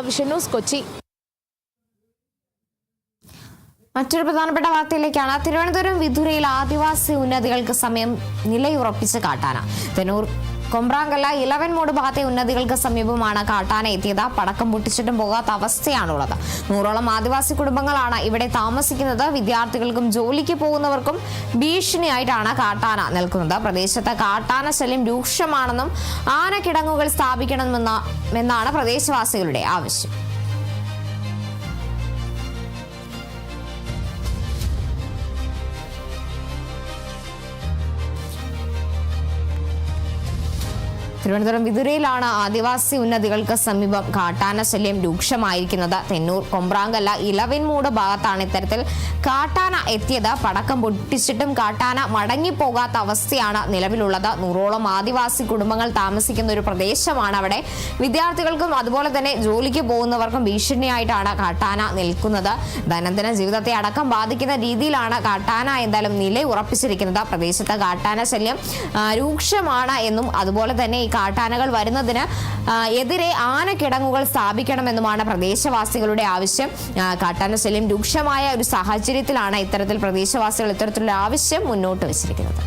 News Kochi. മറ്റൊരു പ്രധാനപ്പെട്ട വാർത്തയിലേക്കാണ്. തിരുവനന്തപുരം വിധുരയിൽ ആദിവാസി ഉന്നതികൾക്ക് സമയം നിലയുറപ്പിച്ച് കാട്ടാന. തെന്നൂർ കൊമ്പ്രാങ്കല്ല ഇലവൻ മോഡ് ഭാഗത്തെ ഉന്നതികൾക്ക് സമീപമാണ് കാട്ടാന എത്തിയത്. പടക്കം പൊട്ടിച്ചിട്ടും പോകാത്ത അവസ്ഥയാണുള്ളത്. നൂറോളം ആദിവാസി കുടുംബങ്ങളാണ് ഇവിടെ താമസിക്കുന്നത്. വിദ്യാർത്ഥികൾക്കും ജോലിക്ക് പോകുന്നവർക്കും ഭീഷണിയായിട്ടാണ് കാട്ടാന നിൽക്കുന്നത്. പ്രദേശത്ത് കാട്ടാന ശല്യം രൂക്ഷമാണെന്നും ആനക്കിടങ്ങുകൾ സ്ഥാപിക്കണമെന്ന എന്നാണ് പ്രദേശവാസികളുടെ ആവശ്യം. തിരുവനന്തപുരം വിതുരയിലാണ് ആദിവാസി ഉന്നതികൾക്ക് സമീപം കാട്ടാന ശല്യം രൂക്ഷമായിരിക്കുന്നത്. തെന്നൂർ കൊമ്പ്രാങ്കല്ല ഇലവൻമൂട് ഭാഗത്താണ് ഇത്തരത്തിൽ കാട്ടാന എത്തിയത്. പടക്കം പൊട്ടിച്ചിട്ടും കാട്ടാന മടങ്ങിപ്പോകാത്ത അവസ്ഥയാണ് നിലവിലുള്ളത്. നൂറോളം ആദിവാസി കുടുംബങ്ങൾ താമസിക്കുന്ന ഒരു പ്രദേശമാണ് അവിടെ. വിദ്യാർത്ഥികൾക്കും അതുപോലെ തന്നെ ജോലിക്ക് പോകുന്നവർക്കും ഭീഷണിയായിട്ടാണ് കാട്ടാന നിൽക്കുന്നത്. ദൈനംദിന ജീവിതത്തെ അടക്കം ബാധിക്കുന്ന രീതിയിലാണ് കാട്ടാന എന്തായാലും നില ഉറപ്പിച്ചിരിക്കുന്നത് പ്രദേശത്ത് കാട്ടാന ശല്യം രൂക്ഷമാണ് എന്നും അതുപോലെ തന്നെ ഈ കാട്ടാനകൾ വരുന്നതിന് എതിരെ ആനക്കിടങ്ങുകൾ സ്ഥാപിക്കണമെന്നുമാണ് പ്രദേശവാസികളുടെ ആവശ്യം. കാട്ടാന ശല്യം രൂക്ഷമായ ഒരു സാഹചര്യത്തിലാണ് ഇത്തരത്തിൽ പ്രദേശവാസികൾ ഇത്തരത്തിലുള്ള ആവശ്യം മുന്നോട്ട് വെച്ചിരിക്കുന്നത്.